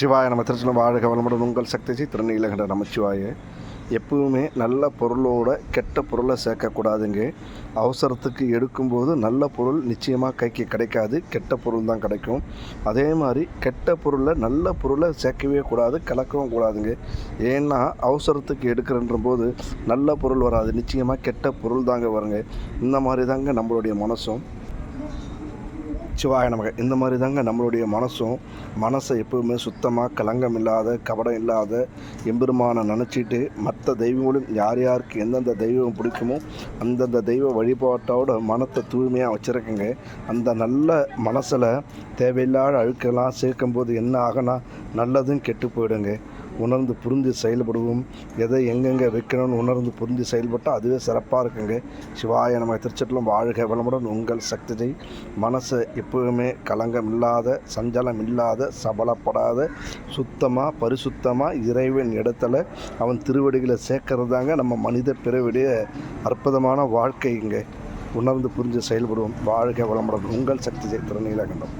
சிவாய நம்ம திருச்சிலம் வாழ்க வளமுடன். உங்கள் சக்தி திருநீலகண்ட நமச்சிவாய. எப்பவுமே நல்ல பொருளோட கெட்ட பொருளை சேர்க்கக்கூடாதுங்க. அவசரத்துக்கு எடுக்கும்போது நல்ல பொருள் நிச்சயமாக கைக்கு கிடைக்காது. கெட்ட பொருள் தான் கிடைக்கும். அதே மாதிரி கெட்ட பொருளை நல்ல பொருளை சேர்க்கவே கூடாது கலக்கவும் கூடாதுங்க. ஏன்னா அவசரத்துக்கு எடுக்கிறன்ற போது நல்ல பொருள் வராது. நிச்சயமாக கெட்ட பொருள் தாங்க வருங்க. இந்த மாதிரி தாங்க நம்மளுடைய மனசும். சிவாய நமக. இந்த மாதிரி தாங்க நம்மளுடைய மனசும் மனசை எப்பவுமே சுத்தமாக கலங்கம் இல்லாத கபடம் இல்லாத எம்பெருமானை நினச்சிட்டு மற்ற தெய்வங்களும் யார் யாருக்கு எந்தெந்த தெய்வம் பிடிக்குமோ அந்தந்த தெய்வ வழிபாட்டோட மனத்தை தூய்மையாக வச்சுருக்குங்க. அந்த நல்ல மனசில் தேவையில்லாத அழுக்கெல்லாம் சேர்க்கும்போது என்ன ஆகனா நல்லதும் கெட்டு போயிடுங்க. உணர்ந்து புரிந்து செயல்படுவோம். எதை எங்கெங்கே வைக்கணும்னு உணர்ந்து புரிந்து செயல்பட்டால் அதுவே சிறப்பாக இருக்குங்க. சிவாய நம்ம திருச்சட்டிலும் வாழ்க வளமுடன் உங்கள் சக்தியை. மனசை எப்பவுமே கலங்கம் இல்லாத சஞ்சலம் இல்லாத சபலப்படாத சுத்தமாக பரிசுத்தமாக இறைவன் இடத்துல அவன் திருவடிகளை சேர்க்கறதாங்க நம்ம மனித பிறவிடைய அற்புதமான வாழ்க்கைங்க. உணர்ந்து புரிஞ்சு செயல்படுவோம். வாழ்க வளமுடன் உங்கள் சக்தி திறநீலகண்டம்